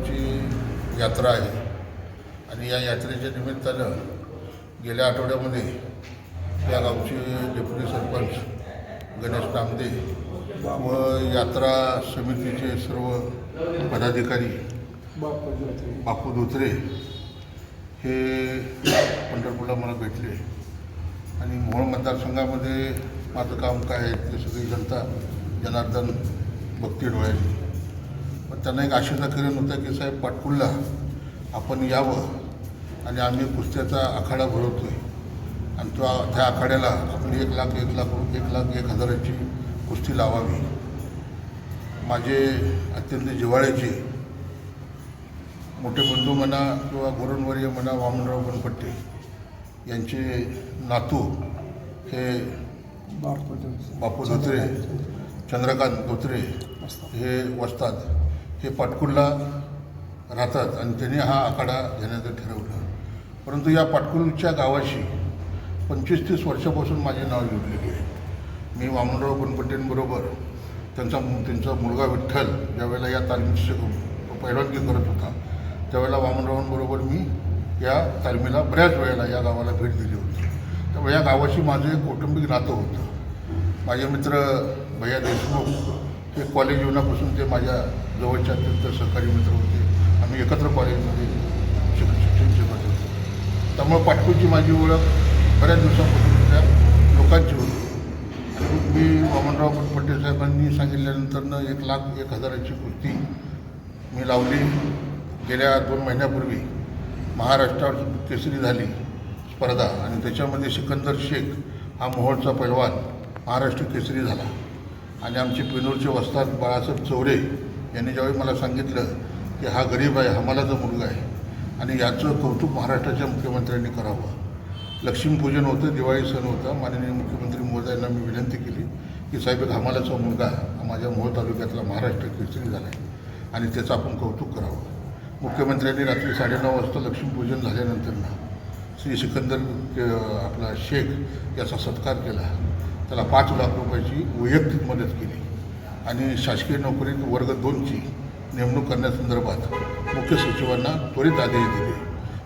आमची यात्रा आहे. आणि या यात्रेच्या निमित्तानं गेल्या आठवड्यामध्ये या गावचे डेप्युटी सरपंच गणेश नामदे व यात्रा समितीचे सर्व पदाधिकारी बापू धोत्रे हे पंढरपूरला मला भेटले. आणि मोहोळ मतदारसंघामध्ये माझं काम काय आहे ते सगळी जनता जनार्दन भक्ती डोळ्यांनी. पण त्यांना एक आशेचा किरण होता की साहेब पाटकुळला आपण यावं आणि आम्ही कुस्त्याचा आखाडा भरवतोय. आणि तो त्या आखाड्याला आपण एक लाख एक लाख एक लाख एक हजाराची कुस्ती लावावी. माझे अत्यंत जिव्हाळ्याचे मोठे बंधू म्हणा किंवा गुरुंवर्य म्हणा वामनराव बनपट्टे यांचे नातू हे बापू धोत्रे चंद्रकांत धोत्रे हे वसतात. हे पाटकुलला राहतात आणि त्यांनी हा आखाडा घेण्याचं ठरवलं. परंतु या पाटकुलच्या गावाशी पंचवीस तीस वर्षापासून माझे नाव जोडलेले आहे. मी वामनराव बनपट्टेंबरोबर त्यांचा त्यांचा मुलगा विठ्ठल ज्यावेळेला या तालमीची पैलवानगी करत होता त्यावेळेला वामनरावांबरोबर मी या तालमीला बऱ्याच वेळेला या गावाला भेट दिली होती. त्यामुळे या गावाशी माझं एक कौटुंबिक नातं होतं. माझे मित्र भैया देशमुख ते कॉलेज जीवनापासून ते माझ्या जवळच्या अत्यंत सहकारी मित्र होते. आम्ही एकत्र कॉलेजमध्ये शिक शिक्षण शिकत होतो. त्यामुळे पाटपूरची माझी ओळख बऱ्याच दिवसापासून त्या लोकांची होती. आणि मी वामनराव पटेल साहेबांनी सांगितल्यानंतरनं एक लाख एक हजाराची कुस्ती मी लावली. गेल्या दोन महिन्यापूर्वी महाराष्ट्रावर केसरी झाली स्पर्धा आणि त्याच्यामध्ये सिकंदर शेख हा मोहोळचा पैलवान महाराष्ट्र केसरी झाला. आणि आमचे पेनूरचे वस्ताद बाळासाहेब चौरे यांनी ज्यावेळी मला सांगितलं की हा गरीब आहे हा मला जो मुलगा आहे आणि याचं कौतुक महाराष्ट्राच्या मुख्यमंत्र्यांनी करावं. लक्ष्मीपूजन होतं दिवाळी सण होता माननीय मुख्यमंत्री महोदयांना मी विनंती केली की साहेब एक हमालाचा मुलगा हा माझ्या मोहोळ तालुक्यातला महाराष्ट्र केसरी झाला आहे आणि त्याचं आपण कौतुक करावं. मुख्यमंत्र्यांनी रात्री साडेनऊ वाजता लक्ष्मीपूजन झाल्यानंतर ना श्री सिकंदर आपला शेख याचा सत्कार केला. त्याला पाच लाख रुपयाची वैयक्तिक मदत केली. आणि शासकीय नोकरीत वर्ग दोनची नेमणूक करण्यासंदर्भात मुख्य सचिवांना त्वरित आदेश दिले.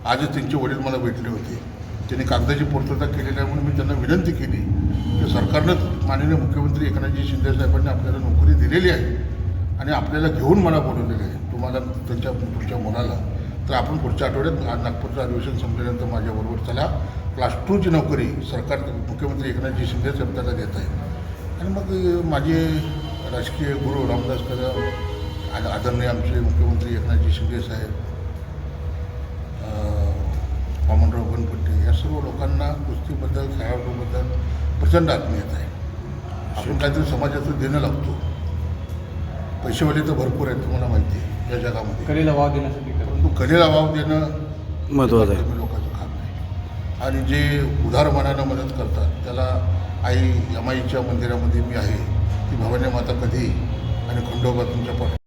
आजच त्यांचे वडील मला भेटले होते. त्यांनी कागदाची पूर्तता केलेली आहे म्हणून मी त्यांना विनंती केली की सरकारनं माननीय मुख्यमंत्री एकनाथजी शिंदे साहेबांनी आपल्याला नोकरी दिलेली आहे आणि आपल्याला घेऊन मला बोलवलेलं आहे. तुम्हाला त्यांच्या तुमच्या मुलाला तर आपण पुढच्या आठवड्यात नागपूरचं अधिवेशन संपल्यानंतर माझ्याबरोबर चला. क्लास टूची नोकरी सरकार मुख्यमंत्री एकनाथजी शिंदे सरकारला देत आहे आणि मग माझे राजकीय गुरु रामदास कदम आणि आदरणीय आमचे मुख्यमंत्री एकनाथजी शिंदे साहेब अं, वामनराव या सर्व लोकांना कुस्तीबद्दल खेळाडूबद्दल प्रचंड आत्मीयता आहे. आपण काहीतरी समाजाचं देणं लागतो. पैसेवाले तर भरपूर आहेत तुम्हाला माहिती आहे या जगामध्ये. कलेला वाव देण्यासाठी कलेला वाव देणं महत्त्वाचं आहे. लोकांचं काम नाही आणि जे उदार मनानं मदत करतात त्याला आई यमाईच्या मंदिरामध्ये मी आहे ती भवानी माता कधी आणि खंडोबा तुमच्या पाठ